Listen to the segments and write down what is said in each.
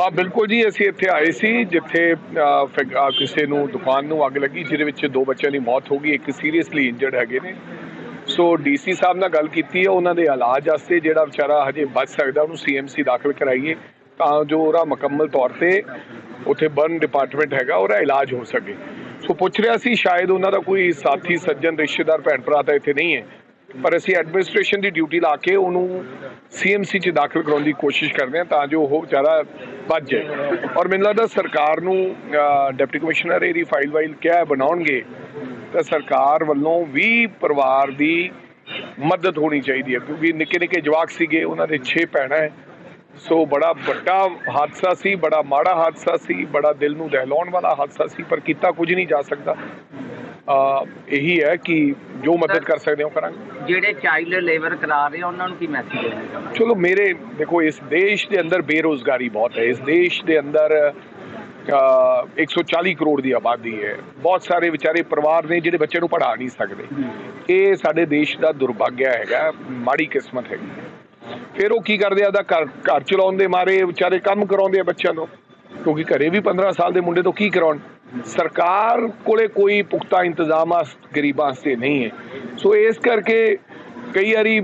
ਹਾਂ, ਬਿਲਕੁਲ ਜੀ, ਅਸੀਂ ਇੱਥੇ ਆਏ ਸੀ, ਜਿੱਥੇ ਫੈਕ- ਕਿਸੇ ਨੂੰ, ਦੁਕਾਨ ਨੂੰ ਅੱਗ ਲੱਗੀ, ਜਿਹਦੇ ਵਿੱਚ ਦੋ ਬੱਚਿਆਂ ਦੀ ਮੌਤ ਹੋ ਗਈ, ਇੱਕ ਸੀਰੀਅਸਲੀ ਇੰਜਰਡ ਹੈਗੇ ਨੇ। ਸੋ ਡੀਸੀ ਸਾਹਿਬ ਨਾਲ ਗੱਲ ਕੀਤੀ ਹੈ, ਉਹਨਾਂ ਦੇ ਇਲਾਜ ਵਾਸਤੇ, ਜਿਹੜਾ ਵਿਚਾਰਾ ਹਜੇ ਬਚ ਸਕਦਾ, ਉਹਨੂੰ ਸੀਐਮਸੀ ਦਾਖਲ ਕਰਾਈਏ, ਤਾਂ ਜੋ ਉਹਦਾ ਮੁਕੰਮਲ ਤੌਰ ਤੇ ਉੱਥੇ ਬਰਨ ਡਿਪਾਰਟਮੈਂਟ ਹੈਗਾ, ਉਹਦਾ ਇਲਾਜ ਹੋ ਸਕੇ। ਸੋ ਪੁੱਛ ਰਿਹਾ ਸੀ, ਸ਼ਾਇਦ ਉਹਨਾਂ ਦਾ ਕੋਈ ਸਾਥੀ, ਸੱਜਣ, ਰਿਸ਼ਤੇਦਾਰ ਭੈਣ ਭਰਾ ਤਾਂ ਇੱਥੇ ਨਹੀਂ ਹੈ। ਪਰ ਅਸੀਂ ਐਡਮਿਨਿਸਟ੍ਰੇਸ਼ਨ ਦੀ ਡਿਊਟੀ ਲਾ ਕੇ ਉਹਨੂੰ ਸੀਐਮਸੀ ਚ ਦਾਖਲ ਕਰਾਉਣ ਦੀ ਕੋਸ਼ਿਸ਼ ਕਰਦੇ ਹਾਂ ਤਾਂ ਜੋ ਉਹ ਵਿਚਾਰਾ ਬਚ ਜਾਏ। ਔਰ ਮੈਨੂੰ ਲੱਗਦਾ ਸਰਕਾਰ ਨੂੰ ਡਿਪਟੀ ਕਮਿਸ਼ਨਰ ਇਹਦੀ ਫਾਈਲ ਵਾਈਲ ਕਿਹਾ ਬਣਾਉਣਗੇ, ਤਾਂ ਸਰਕਾਰ ਵੱਲੋਂ ਵੀ ਪਰਿਵਾਰ ਦੀ ਮਦਦ ਹੋਣੀ ਚਾਹੀਦੀ ਹੈ, ਕਿਉਂਕਿ ਨਿੱਕੇ ਨਿੱਕੇ ਜਵਾਕ ਸੀਗੇ, ਉਹਨਾਂ ਦੇ 6 ਭੈਣਾਂ ਹੈ। ਸੋ ਬੜਾ ਵੱਡਾ ਹਾਦਸਾ ਸੀ, ਬੜਾ ਮਾੜਾ ਹਾਦਸਾ ਸੀ, ਬੜਾ ਦਿਲ ਨੂੰ ਦਹਿਲਾਉਣ ਵਾਲਾ ਹਾਦਸਾ ਸੀ, ਪਰ ਕੀਤਾ ਕੁਝ ਨਹੀਂ ਜਾ ਸਕਦਾ। ਇਹੀ ਹੈ ਕਿ ਜੋ ਮਦਦ ਕਰ ਸਕਦੇ ਹਾਂ ਕਰਾਂਗੇ। ਜਿਹੜੇ ਚਾਈਲਡ ਲੇਬਰ ਕਰਾ ਰਹੇ ਆ, ਉਹਨਾਂ ਨੂੰ ਕੀ ਮੈਸੇਜ ਦੇਣਾ ਚਾਹੁੰਦੇ? ਚਲੋ ਮੇਰੇ ਦੇਖੋ ਇਸ ਦੇਸ਼ ਦੇ ਅੰਦਰ ਬੇਰੋਜ਼ਗਾਰੀ ਬਹੁਤ ਹੈ। ਇਸ ਦੇਸ਼ ਦੇ ਅੰਦਰ ਅ, 140 ਕਰੋੜ ਦੀ ਆਬਾਦੀ ਹੈ। ਬਹੁਤ ਸਾਰੇ ਵਿਚਾਰੇ ਪਰਿਵਾਰ ਨੇ ਜਿਹੜੇ ਬੱਚੇ ਨੂੰ ਪੜ੍ਹਾ ਨਹੀਂ ਸਕਦੇ। ਇਹ ਸਾਡੇ ਦੇਸ਼ ਦਾ ਦੁਰਭਾਗਿਆ ਹੈਗਾ ਮਾੜੀ ਕਿਸਮਤ ਹੈਗੀ। ਫਿਰ ਉਹ ਕੀ ਕਰਦੇ ਆ ਦਾ ਘਰ ਘਰ ਚਲਾਉਣ ਦੇ ਮਾਰੇ ਵਿਚਾਰੇ ਕੰਮ ਕਰਾਉਂਦੇ ਆ ਬੱਚਿਆਂ ਨੂੰ। ਕਿਉਂਕਿ ਘਰੇ ਵੀ 15 ਸਾਲ ਦੇ ਮੁੰਡੇ ਤੋਂ ਕੀ ਕਰਾਉਣ? ਸਰਕਾਰ ਕੋਲੇ ਕੋਈ ਪੁਖਤਾ ਇੰਤਜ਼ਾਮ ਆ, ਗਰੀਬਾਂ ਵਾਸਤੇ ਨਹੀਂ ਹੈ। ਸੋ ਇਸ ਕਰਕੇ ਕਈ ਵਾਰੀ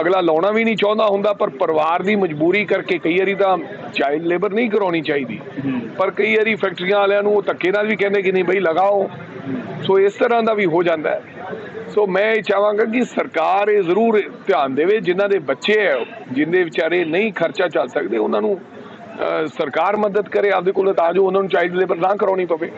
ਅਗਲਾ ਲਾਉਣਾ ਵੀ ਨਹੀਂ ਚਾਹੁੰਦਾ ਹੁੰਦਾ, ਪਰ ਪਰਿਵਾਰ ਦੀ ਮਜਬੂਰੀ ਕਰਕੇ ਕਈ ਵਾਰੀ ਤਾਂ ਚਾਈਲਡ ਲੇਬਰ ਨਹੀਂ ਕਰਾਉਣੀ ਚਾਹੀਦੀ। ਪਰ ਕਈ ਵਾਰੀ ਫੈਕਟਰੀਆਂ ਵਾਲਿਆਂ ਨੂੰ ਉਹ ਧੱਕੇ ਨਾਲ ਵੀ ਕਹਿੰਦੇ ਕਿ ਨਹੀਂ ਬਈ ਲਗਾਓ। ਸੋ ਇਸ ਤਰ੍ਹਾਂ ਦਾ ਵੀ ਹੋ ਜਾਂਦਾ ਹੈ। ਸੋ ਮੈਂ ਇਹ ਚਾਹਾਂਗਾ ਕਿ ਸਰਕਾਰ ਇਹ ਜ਼ਰੂਰ ਧਿਆਨ ਦੇਵੇ, ਜਿਨ੍ਹਾਂ ਦੇ ਬੱਚੇ ਹੈ, ਜਿੰਦੇ ਵਿਚਾਰੇ ਨਹੀਂ ਖਰਚਾ ਚੱਲ ਸਕਦੇ, ਉਹਨਾਂ ਨੂੰ ਸਰਕਾਰ ਮਦਦ ਕਰੇ ਆਪਦੇ ਕੋਲ ਤਾਂ ਜੋ ਉਹਨਾਂ ਨੂੰ ਚਾਈਲਡ ਲੇਬਰ ਨਾ ਕਰਾਉਣੀ ਪਵੇ।